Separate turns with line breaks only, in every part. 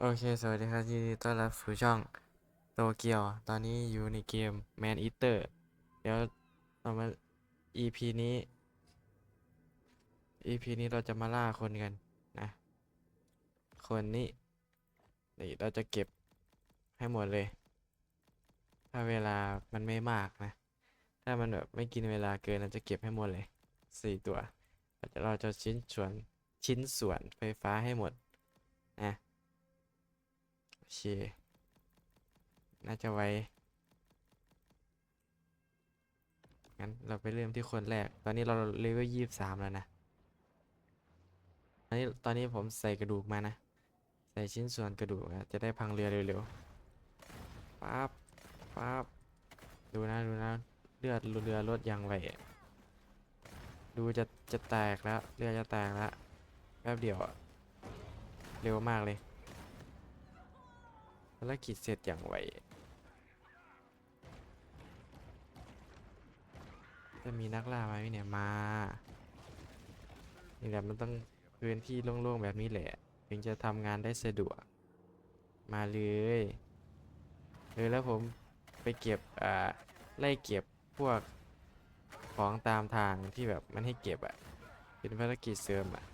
โอเค สวัสดีครับยินดีต้อนรับสู่ช่องโตเกียว ตอนนี้อยู่ในเกม Man Eater เดี๋ยวเรามา EP นี้ EP นี้เราจะมาล่าคนกันนะ คนนี้นี่เราจะเก็บให้หมดเลย ถ้าเวลามันไม่มากนะ ถ้ามันแบบไม่กินเวลาเกินเราจะเก็บให้หมดเลยสี่ตัวเราจะชิ้นส่วนชิ้นส่วนไฟฟ้าให้หมดนะ โอเค น่าจะไวงั้นเราไปเริ่มที่คนแรก ตอนนี้เราเลเวลยี่สามแล้วนะ ตอนนี้ตอนนี้ผมใส่กระดูกมานะ ใส่ชิ้นส่วนกระดูกอะจะได้พังเรือเร็วๆปั๊บปั๊บดูนะดูนะเลือดเรือลดยังไวดูจะจะแตกแล้วเรือจะแตกแล้วแป๊บเดียวเร็วมากเลย ภารกิจเสร็จอย่างไวจะมีนักล่าไหมเนี่ยมา นี่แหละมันต้องพื้นที่โล่งๆแบบนี้แหละ ถึงจะทำงานได้สะดวก มาเลยเออแล้วผมไปเก็บอ่าไล่เก็บพวกของตามทางที่แบบมันให้เก็บอะเป็นภารกิจเสริมอะ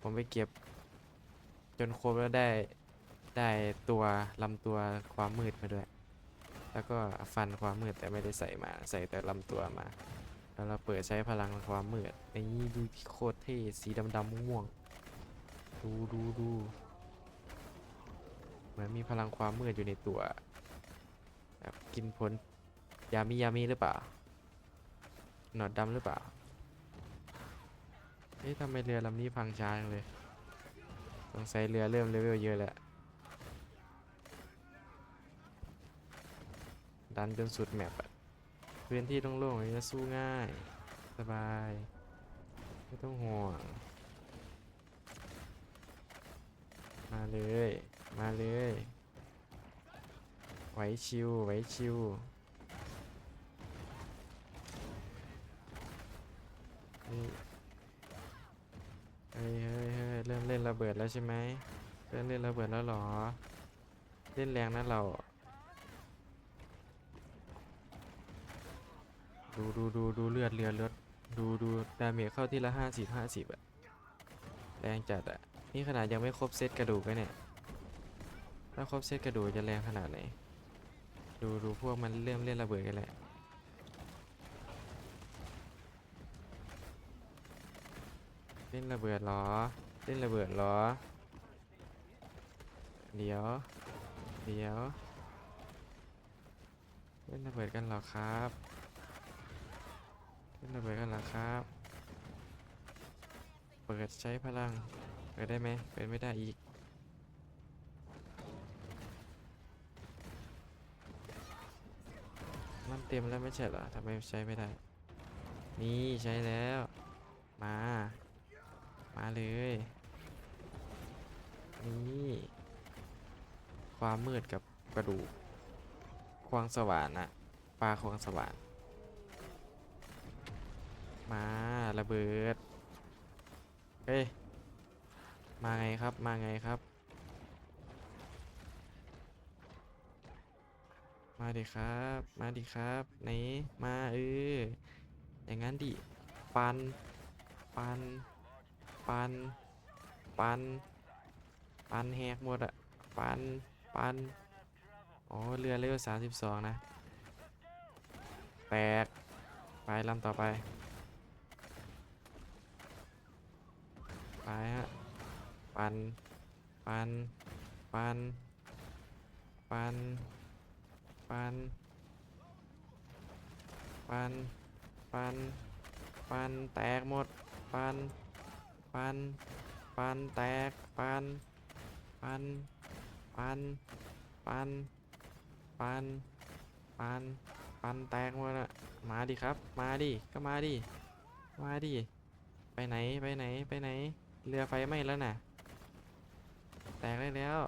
ผมไปเก็บ จนครบแล้วได้ ได้ตัวลำตัวความมืดมาด้วย แล้วก็ฟันความมืดแต่ไม่ได้ใส่มาใส่แต่ลำตัวมา แล้วเราเปิดใช้พลังความมืดนี่ดูโคตรเท่สีดำดำม่วงดูดูดูเหมือนมีพลังความมืดอยู่ในตัวแบบกินผลยามียามีหรือเปล่า หนอดดำหรือเปล่าเอ๊ะทำไมเรือลำนี้พังช้าจังเลย สงสัยเรือเริ่มเลเวลเยอะแล้ว ดันจนสุดแมปอะพื้นที่โล่งๆอย่งนี้จะสู้ง่าย สบาย ไม่ต้องห่วง มาเลย มาเลยไหวชิวไหวชิวนี่เฮ้ยเฮ้ยเฮ้ยเริ่มเล่นระเบิดแล้วใช่ไหมเริ่มเล่นระเบิดแล้วหรอ เล่นแรงนะเรา ดูดูดูดูเลือดเลือดเลือดดูดูดาเมจเข้าที่ละห้าสิบห้าสิบอะแรงจัดอะนี่ขนาดยังไม่ครบเซตกระดูกเลยเนี่ย ถ้าครบเซตกระดูกจะแรงขนาดไหน ดูดูพวกมันเริ่มเล่นระเบิดกันแหละเล่นระเบิดหรอ เล่นระเบิดหรอ เดี๋ยว เดี๋ยว เล่นระเบิดกันเหรอครับ เล่นระเบิดกันหรอครับ เปิดใช้พลัง เปิดได้ไหมเปิดไม่ได้อีก มันเต็มแล้วไม่ใช่เหรอทำไมใช้ไม่ได้ นี่ใช้แล้ว มา มาเลย นี่ ความมืดกับกระดูกควางสว่านอะปลาควางสว่าน มาระเบิด เฮ้ย มาไงครับ มาไงครับ มาดิครับ มาดิครับ ไหน มาเออ อย่างนั้นดิ ปัน ปัน ปัน ปัน ปันแหกหมดอะปัน ปัน อ๋อ เรือเลเวลสามสิบสองนะ แตก ไปลำต่อไป ไปฮะ ปัน ปัน ปัน ปัน ปัน ปัน ปัน ปัน แตกหมด ปัน ปัน ปัน แตก ปัน ปัน ปัน ปัน ปัน ปัน ปัน แตกหมดอะมาดิครับ มาดิ ก็มาดิ มาดิ ไปไหน ไปไหน ไปไหน เรือไฟไหม้แล้วน่ะ แตกได้แล้ว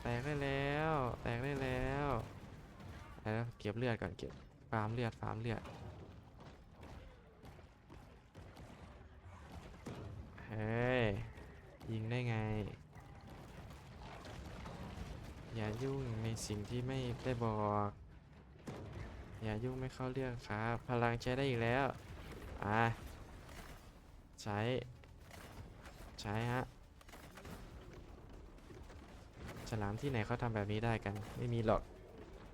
แตกได้แล้ว แตกได้แล้วแล้วเก็บเลือดก่อนเก็บฟาร์มเลือดฟาร์มเลือดเฮ้ยยิงได้ไง อย่ายุ่งในสิ่งที่ไม่ได้บอก อย่ายุ่งไม่เข้าเรื่องครับ พลังใช้ได้อีกแล้ว อ่าใช้ ช้ฮะ ฉลามที่ไหนเขาทำแบบนี้ได้กัน ไม่มีหรอก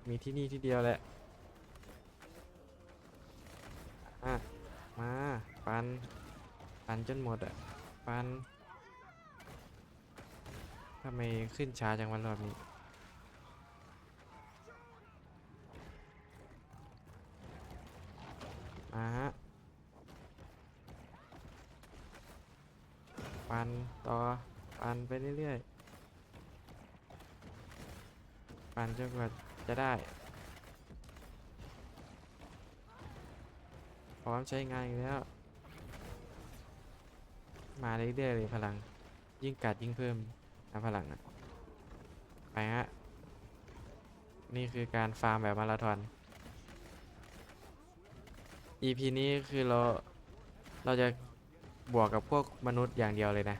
มีที่นี่ที่เดียวแหละอะมาปันปันจนหมดอะปันทำไมขึ้นช้าจังวันรอบนี้มาฮะ ปันต่อปันไปเรื่อยๆปันจนกว่าจะได้ พร้อมใช้งานอีกแล้ว มาเรื่อยๆเลยพลัง ยิ่งกัดยิ่งเพิ่มนะพลังอะไปฮะ นี่คือการฟาร์มแบบมาราธอน EP นี้คือเราเราจะ บวกกับพวกมนุษย์อย่างเดียวเลยนะ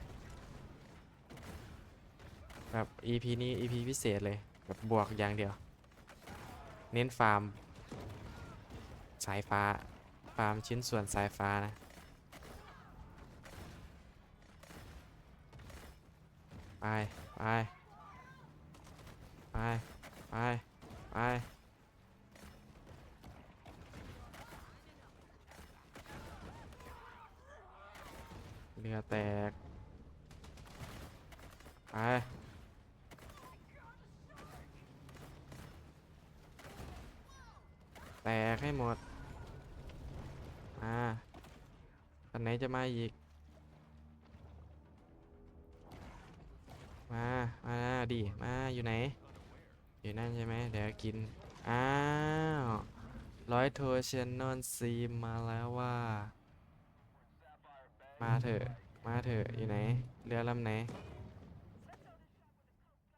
แบบ EP นี้ EP พิเศษเลย แบบบวกอย่างเดียว เน้นฟาร์ม สายฟ้า ฟาร์มชิ้นส่วนสายฟ้านะ ไป ไป ไป ไป ไป เรือแตก ไป แตกให้ห มด มาตอนไหนจะมาอีก มา มาดิ มาอยู่ไหน อยู่นั่นใช่ไหม เดี๋ยวกิน อ้าว ร้อยโทเชนนอนซีมมาแล้วว่า มาเถอะ มาเถอะอยู่ไหน เรือลำไหน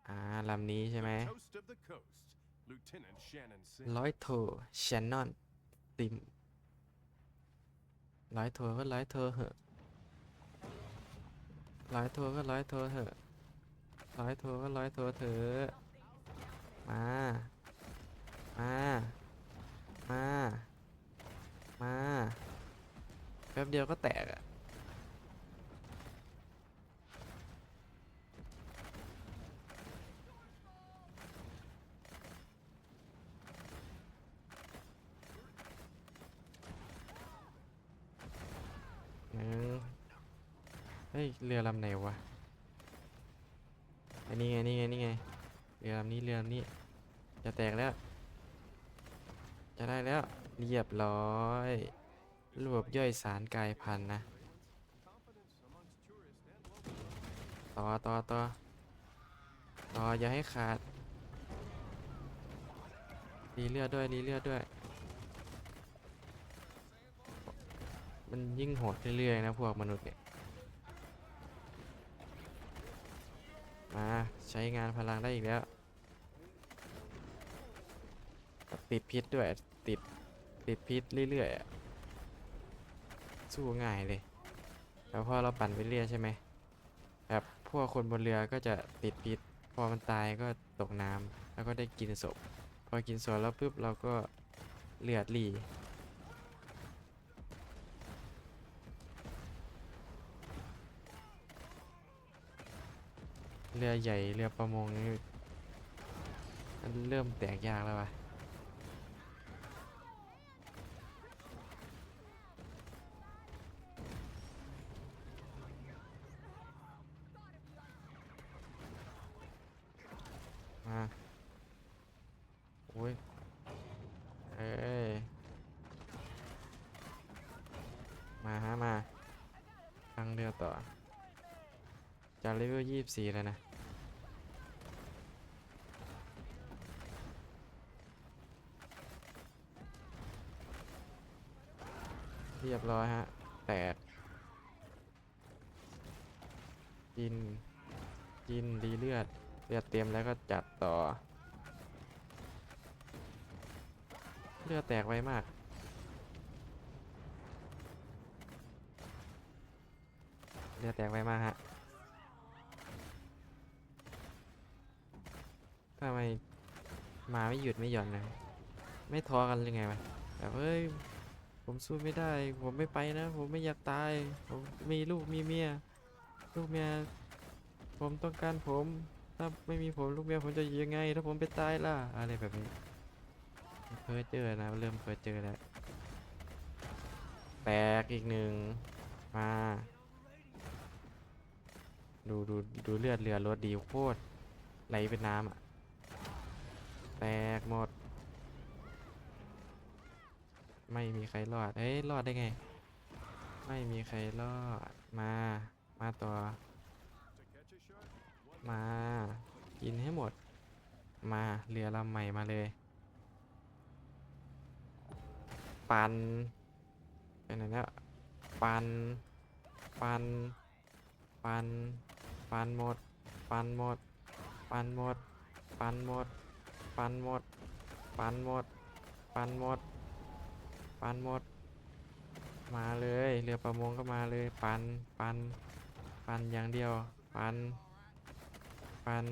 อ่าลำนี้ใช่ไหม
Toast of the coast, Lieutenant Shannon Sim.
ร้อยโทแชนนอน ติมร้อยโทก็ร้อยโทเหอะร้อยโทก็ร้อยโทเหอะร้อยโทก็ร้อยโทเถอะมา มา มา มา แป๊บเดียวก็แตกอะ หนึ่งเฮ้ย เรือลำไหนวะ อันนี้ไง นี่ไง นี่ไง เรือลำนี้ เรือลำนี้ จะแตกแล้ว จะได้แล้ว เรียบร้อยระบย่อยสารกายพันธุ์นะ ต่อต่อต่อต่ออย่าให้ขาดรีเลือดด้วยรีเลือดด้วย มันยิ่งโหดเรื่อยๆนะพวกมนุษย์เนี่ย มาใช้งานพลังได้อีกแล้ว ติดพิษด้วยติดติดพิษเรื่อยๆสู้ง่ายเลย แล้วพอเราปั่นไปเรื่อยใช่ไหมแบบพวกคนบนเรือก็จะติดพิษ พอมันตายก็ตกน้ำแล้วก็ได้กินศพ พอกินศพแล้วปุ๊บเราก็เลือดรี เรือใหญ่เรือประมงนี่มันเริ่มแตกยากแล้ววะมาโอ้ย เอ้ย มาฮะมาทางเรือต่อจากเลเวลยี่สิบสี่แล้วนะ เรียบร้อยฮะ แตก กิน กินดีเลือด เลือดเต็มแล้วก็จัดต่อ เลือดแตกไวมาก เลือดแตกไวมากฮะทำไมมาไม่หยุดไม่หย่อนเลย ไม่ท้อกันหรือไงวะแบบเฮ้ย ผมสู้ไม่ได้ ผมไม่ไปนะ ผมไม่อยากตาย ผมมีลูกมีเมีย ลูกเมีย ผมต้องการผม ถ้าไม่มีผมลูกเมียผมจะอยู่ยังไง ถ้าผมไปตายล่ะ อะไรแบบนี้ เพ้อเจอนะ เริ่มเพ้อเจอแล้ว แตกอีกหนึ่ง มา ดูดูดูเลือดเรือรถดีโคตรไหลเป็นน้ำอะ แตกหมด ไม่มีใครรอด เอ้ยรอดได้ไง ไม่มีใครรอด มา มาต่อ มา กินให้หมด มาเรือลำใหม่มาเลย ปันไปไหนแล้วปัน ปัน ปัน ปันหมด ปันหมด ปันหมด ปันหมด ปันหมด ปันหมด ปันหมด ปันหมด มาเลยเรือประมงก็มาเลย ปันปันปันอย่างเดียว ปัน ปัน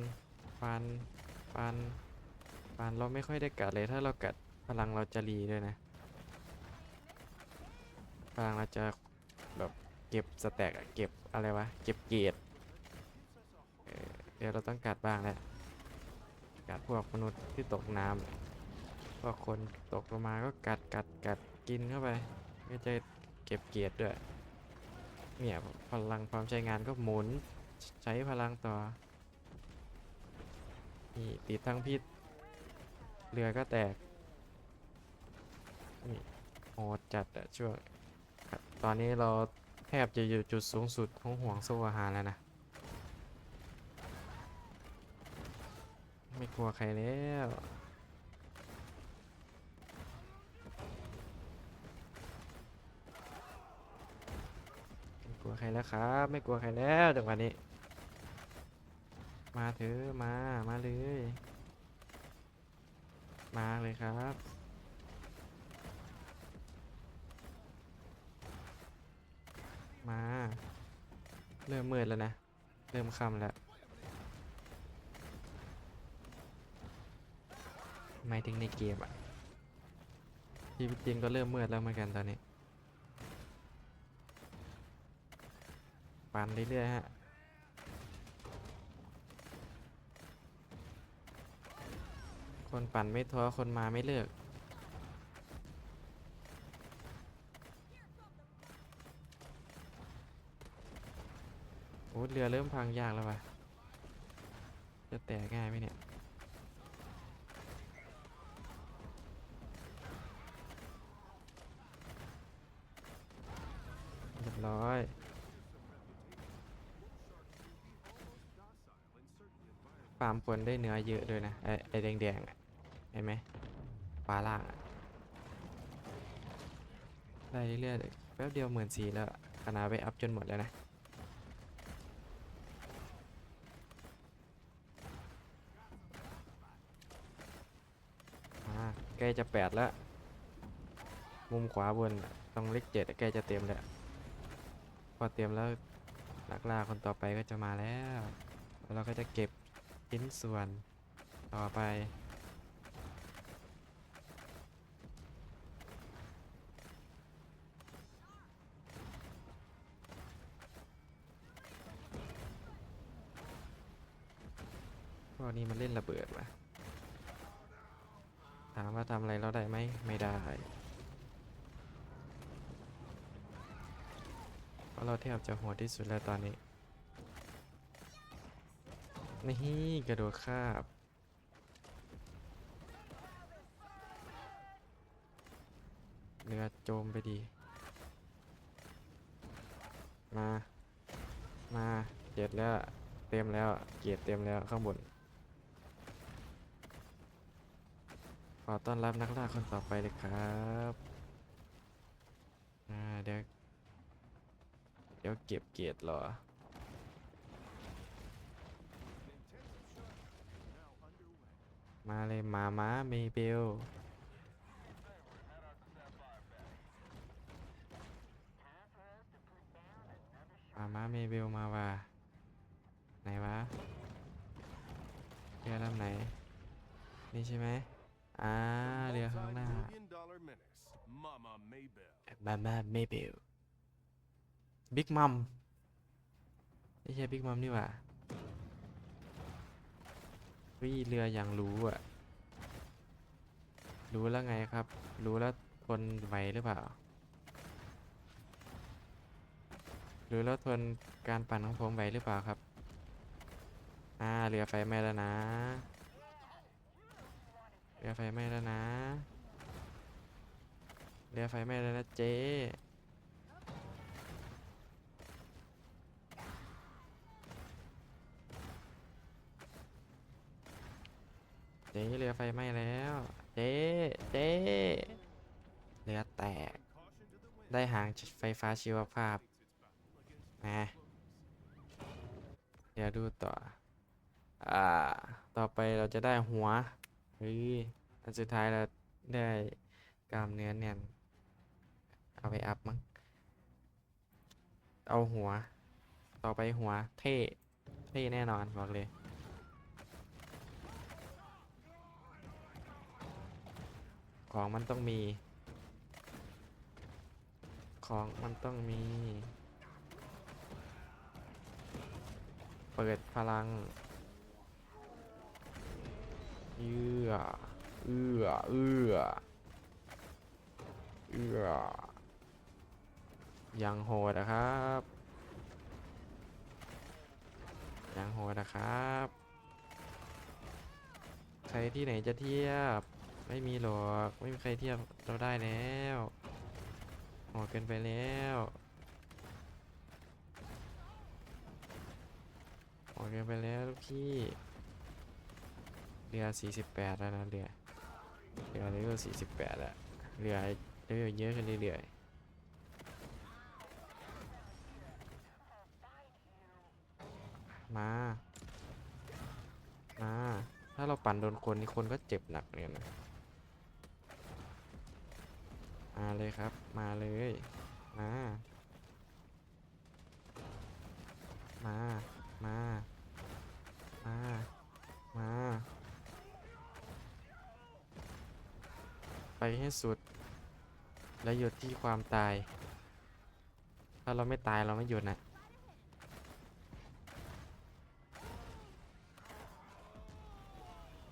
ปัน ปัน ปัน เราไม่ค่อยได้กัดเลย ถ้าเรากัดพลังเราจะรีด้วยนะ พลังเราจะแบบเก็บสแต็กอะเก็บอะไรวะ เก็บเกียรเออเดี๋ยวเราต้องกัดบ้างแหละ กัดพวกมนุษย์ที่ตกน้ำพวกคนตกลงมาก็กัดกัดกัด กินเข้าไปก็จะเก็บเกียรติด้วยเนี่ยพลังความใช้งานก็หมุนใช้พลังต่อนี่ติดทั้งพิษเรือก็แตกนี่โหดจัดอะช่วงตอนนี้เราแทบจะอยู่จุดสูงสุดของห่วงโซ่อาหารแล้วนะ ไม่กลัวใครแล้ว ไม่กลัว ใครแล้วครับ ไม่กลัวใครแล้วจังหวะนี้ มาเถอะมา มาเลย มาเลยครับมา เริ่มมืดแล้วนะ เริ่มค่ำแล้วหมายถึงในเกมอะชีวิตจริงก็เริ่มมืดแล้วเหมือนกันตอนนี้ ปั่นเรื่อยๆฮะคนปั่นไม่ท้อคนมาไม่เลิก โอ้เรือเริ่มพังยากแล้ววะจะแตกง่ายไหมเนี่ย เรียบร้อยาร์มคนได้เนื้อเยอะด้วยนะ ไอ้ไอแดงๆอะเห็นไหมปลาล่างได้เรื่อยๆแป๊บเดียวหมื่นสี่แล้วอะขนาดไปอัพจนหมดแล้วนะอาใกล้จะแปดแล้ว มุมขวาบนตรงเลขเจ็ดใกล้จะเต็มแล้ว พอเต็มแล้วนักล่าคนต่อไปก็จะมาแล้ว แล้วเราก็จะเก็บ ชิ้นส่วน ต่อไป พวกนี้มันเล่นระเบิดวะถามว่าทำอะไรเราได้ไหม ไม่ได้เพราะเราแทบจะโหดที่สุดแล้วตอนนี้ นี่กระโดดคาบเรือโจมไปดี มา มาเจ็ดแล้ว เต็มแล้ว เกียรติเต็มแล้วข้างบน ขอต้อนรับนักล่าคนต่อไปเลยครับ อ่าเดี๋ยว เดี๋ยวเก็บเกียรติรอ มาเลยมาม้าเมเบลมาม้าเมเบลมาว่ะไหนวะเรือลำไหน นี่ใช่ไหมอ่าเรือข้างหน้า
Multi-billion dollar menace, Mama Maybell.
บามาเมเบลบิ๊กมัมไม่ใช่บิ๊กมัมนี่หว่า วิเรืออย่างรู้อะรู้แล้วไงครับ รู้แล้วทนไหวหรือเปล่า รู้แล้วทนการปั่นของผมไหวหรือเปล่าครับ อ่าเรือไฟไหม้แล้วนะ เรือไฟไหม้แล้วนะ เรือไฟไหม้แล้วนะเจ๊ เจ๊เรือไฟไหม้แล้ว เจ๊เจ๊เรือแตก ได้หางไฟฟ้าชีวภาพนะเดี๋ยวดูต่อ อ่า ต่อไปเราจะได้หัวเฮ้ยอันสุดท้ายเราได้กล้ามเนื้อเนี่ยนเอาไปอัพมั้ง เอาหัว ต่อไปหัวเท่ เท่แน่นอนบอกเลย ของมันต้องมี ของมันต้องมี เปิดพลัง เอื้อ เอื้อ เอื้อ เอื้อ ยังโหดนะครับ ยังโหดนะครับ ใครที่ไหนจะเทียบ ไม่มีหรอกไม่มีใครเทียบเราได้แล้วโหดเกินไปแล้วโหดเกินไปแล้วลูกพี่เรือ 48 แล้วนะเรือเรือเลเวล48แล้วเรือเลเวลเยอะขึ้นเรื่อยๆมามาถ้าเราปั่นโดนคนนี่คนก็เจ็บหนักเลยนะ มาเลยครับ มาเลย มา มา มา มา มา ไปให้สุด และหยุดที่ความตาย ถ้าเราไม่ตายเราไม่หยุดนะ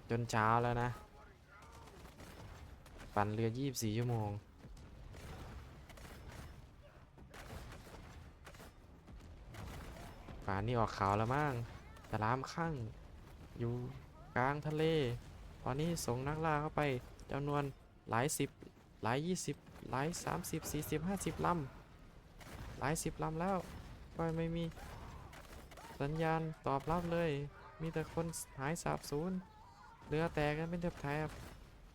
จนเช้าแล้วนะ ปั่นเรือ 24 ชั่วโมง ป่านนี้ออกข่าวแล้วมั้งแต่ลามข้างอยู่กลางทะเล ตอนนี้ส่งนักล่าเข้าไปจำนวนหลายสิบหลายยี่สิบหลายสามสิบสี่สิบห้าสิบลำหลายสิบลำแล้ว ก็ไม่มีสัญญาณตอบรับเลย มีแต่คนหายสาบสูญเรือแตกกันเป็นแถบ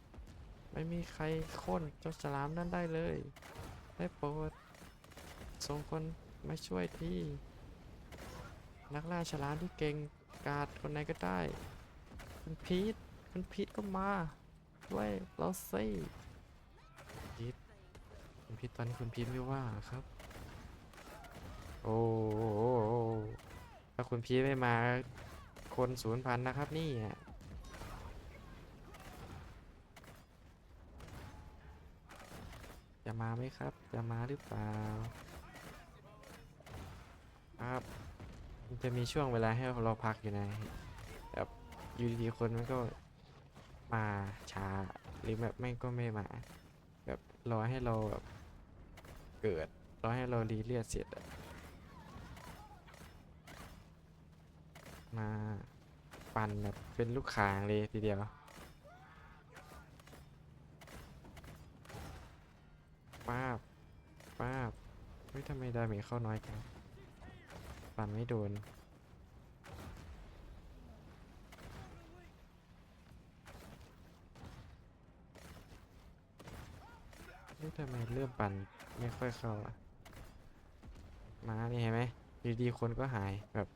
ๆไม่มีใครโค่นเจ้าฉลามนั้นได้เลย ได้โปรดส่งคนมาช่วยที นักล่าฉลามที่เก่งกาดคนไหนก็ได้ คุณพีทคุณพีทก็มาด้วยเราสิพีทคุณพีทตอนนี้คุณพีทไม่ว่าครับ โอ้ถ้าคุณพีทไม่มาคนศูนย์พันนะครับนี่อะจะมาไหมครับ จะมาหรือเปล่า ครับ จะมีช่วงเวลาให้เราพักอยู่นะแบบอยู่ดีๆคนมันก็มาช้าหรือแบบไม่ก็ไม่มา แบบรอให้เราแบบเกิดรอให้เรารีเลียดเสร็จมาปั่นแบบเป็นลูกข่างเลยทีเดียวป้าบป้าบเฮ้ยทำไมดาเมจเข้าน้อยจัง ปั่นไม่โดน นี่ทำไมเริ่มปั่นไม่ค่อยเข้าอะ มานี่เห็นไหมดีๆคนก็หายแบบ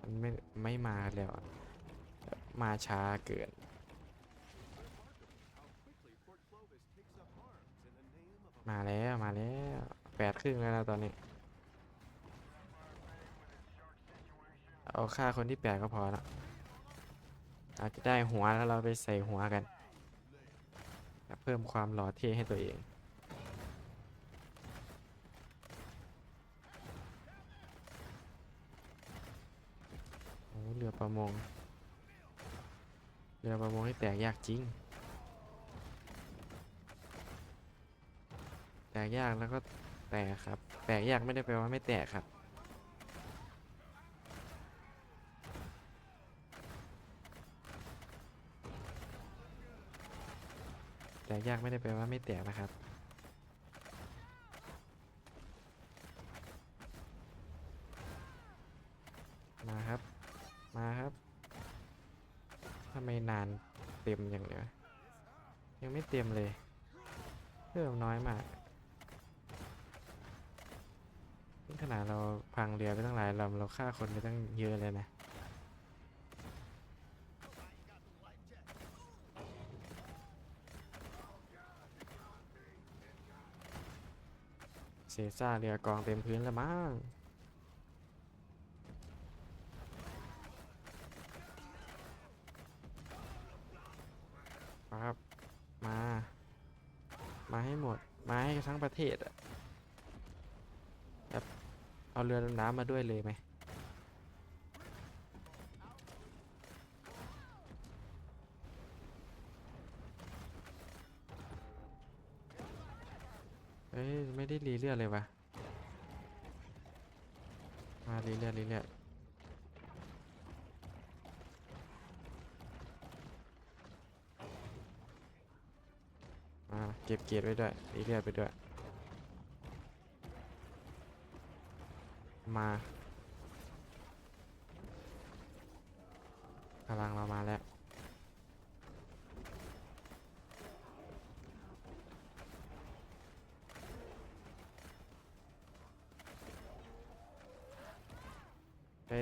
มันไม่ไม่มาแล้วมาช้าเกินมาแล้ว มาแล้วแปดครึ่งแล้วนะตอนนี้ เอาค่าคนที่แปดก็พอละอาจจะได้หัวแล้วเราไปใส่หัวกัน เพิ่มความหล่อเท่ให้ตัวเองโอ้เรือประมง เรือประมงที่แตกยากจริง แตกยากแล้วก็แตกครับ แตกยากไม่ได้แปลว่าไม่แตกครับ กยากไม่ได้แปลว่าไม่แตกนะครับ มาครับ มาครับทำไมนานเต็มอย่างเลยวยังไม่เต็มเลยเพิ่มน้อยมากขนาดเราพังเรือไปตั้งหลายลำเราฆ่าคนไปตั้งเยอะเลยนะ เซซ่าเรือกองเต็มพื้นแล้วมั้งครับมา มาให้หมด มาให้ทั้งประเทศอะแบบเอาเรือดำน้ำมาด้วยเลยไหม ไม่ได้รีเลือดเลยวะมารีเลือดรีเลือดอ่าเก็บเกียรไว้ด้วยรีเลือดไปด้วย มา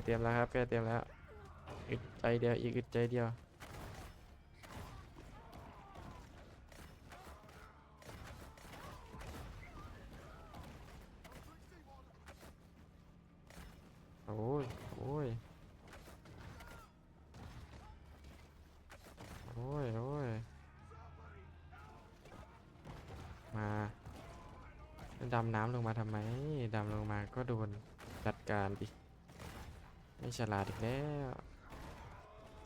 เตรียมแล้วครับใกล้เตรียมแล้วอีกใจเดียวอีกอึดใจเดียวโอ้ยโอ้ยโอ้ยโอ้ยมาดำน้ำลงมาทำไมดำลงมาก็โดนจัดการดิ ไม่ฉลาดอีกแล้ว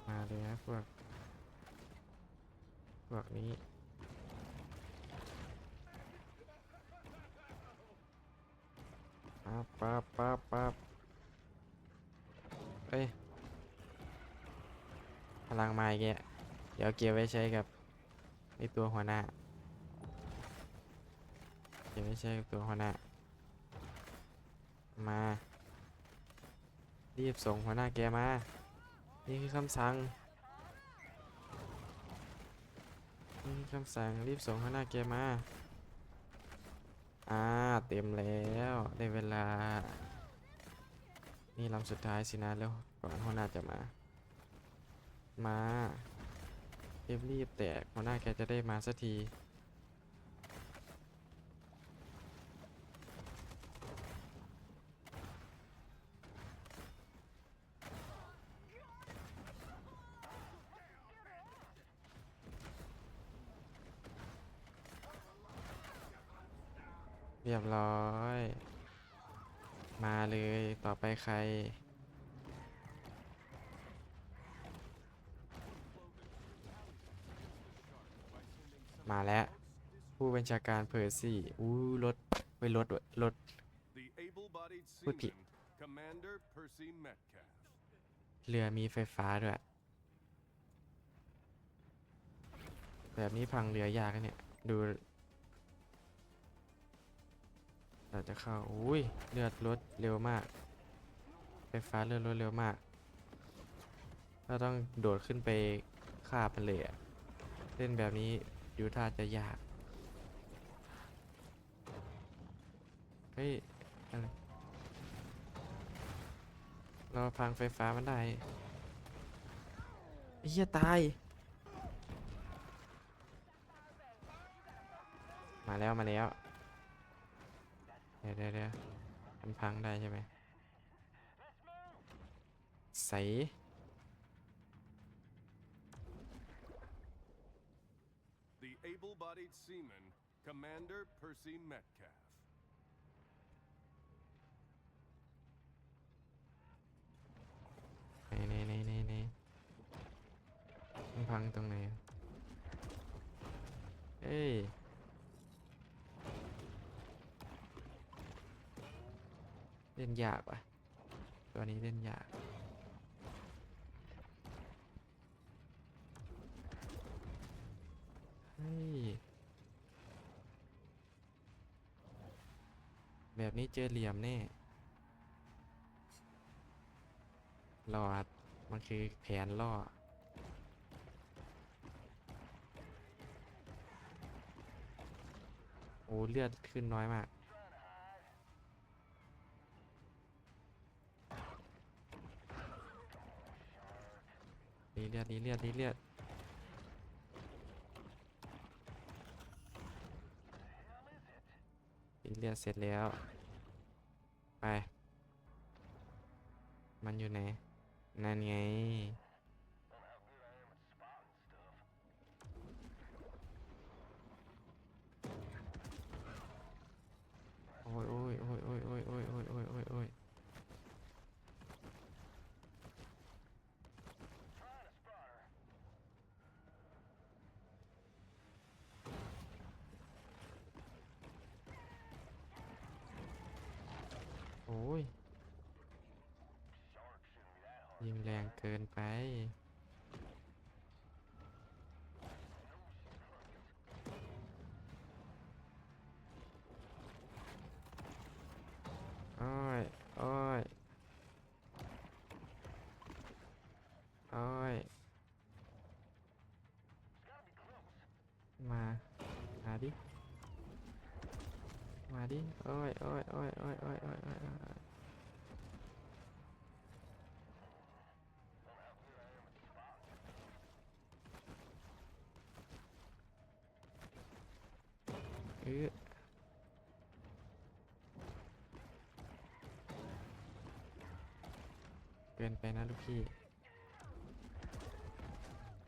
มาเลยนะพวก พวกนี้ ปั๊บปั๊บปั๊บปั๊บเอ้ย พลังมาอีกแกแล้วเดี๋ยวเก็บไว้ใช้กับไอตัวหัวหน้า เก็บไว้ใช้กับตัวหัวหน้า มา รีบส่งหัวหน้าแกมา นี่คือคำสั่ง นี่คือคำสั่งรีบส่งหัวหน้าแกมา อ่า เต็มแล้วได้เวลา นี่ลำสุดท้ายสินะแล้วก่อนหัวหน้าจะมา มารีบรีบแตกหัวหน้าแกจะได้มาสักที รียบร้อย มาเลยต่อไปใคร มาแล้ว ผู้บัญชาการเพอร์ซี่อู้รถไปรถรถ
The able-bodied
Would be-
seaman, Commander Percy Metcalf.
เรือมีไฟฟ้าด้วยแบบนี้พังเรือยากเนี่ย ดู เราจะเข้าอุ้ยเลือดลดเร็วมาก ไฟฟ้าเลือดลดเร็วมาก เราต้องโดดขึ้นไปฆ่ามันเลยอะเล่นแบบนี้ดูท่าจะยาก เฮ้ยอะไรเราพังไฟฟ้ามันได้เหี้ยตาย มาแล้วมาแล้ว ดี๋ยวเดี๋ยวมันพังได้ใช่ไหมใสไหนไหนไหนไหนมันพังตรงไหนเอ้ เล่นยากว่ะ ตัวนี้เล่นยากเฮ้แบบนี้เจอเหลี่ยมแน่รอดมันคือแผนล่อโอ้เลือดขึ้นน้อยมาก เลือดดีเลือดดีเลือดดีเลือดเสร็จแล้ว ไป มันอยู่ไหน นั่นไง มาดิโอ้ยโอ้ยโอ้ยโอ้ยโอ้ยโอ้ยโอ้ยเออเกินไปนะลูกพี่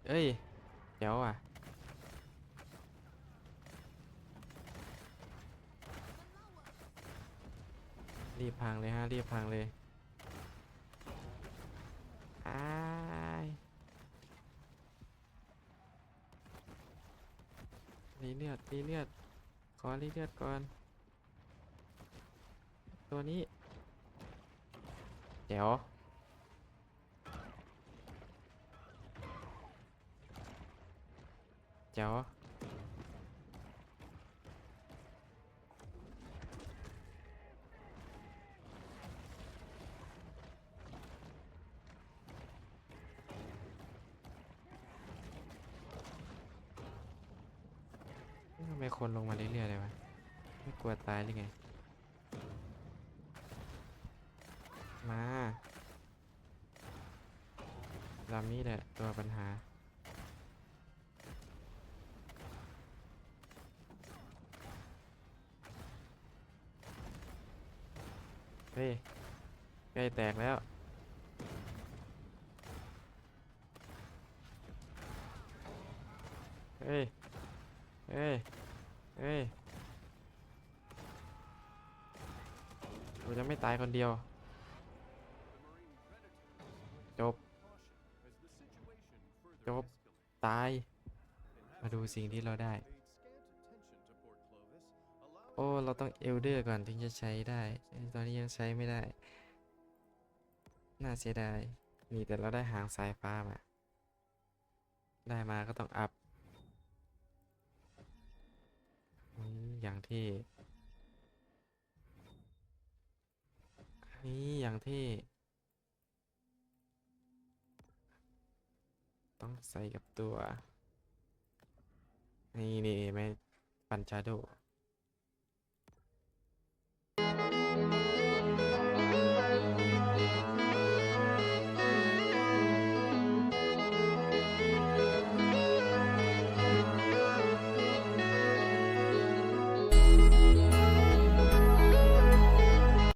เอ้ย เดี๋ยวอะ รีบพังเลยฮะรีบพังเลยอ้ายรีเลือดรีเลือดขอรีเลือดก่อน ตัวนี้เดี๋ยวเดี๋ยว เอ๊ะทำไม คนลงมาเรื่อยๆเลยวะ ไม่กลัวตายหรือไง มาลำนี้แหละตัวปัญหา เฮ้ยใกล้แตกแล้ว เฮ้ย เฮ้ย เฮ้ยกูจะไม่ตาย คนเดียว
The Marine predators
จบ ตาย มาดูสิ่งที่เราได้ โอ้ เราต้องเอลเดอร์ก่อนถึงจะใช้ได้ ตอนนี้ยังใช้ไม่ได้ น่าเสียดาย นี่แต่เราได้หางสายฟ้ามา ได้มาก็ต้องอัพอย่างที่ นี่อย่างที่ ต้องใส่กับตัว นี่นี่ไม่ปัญชาโด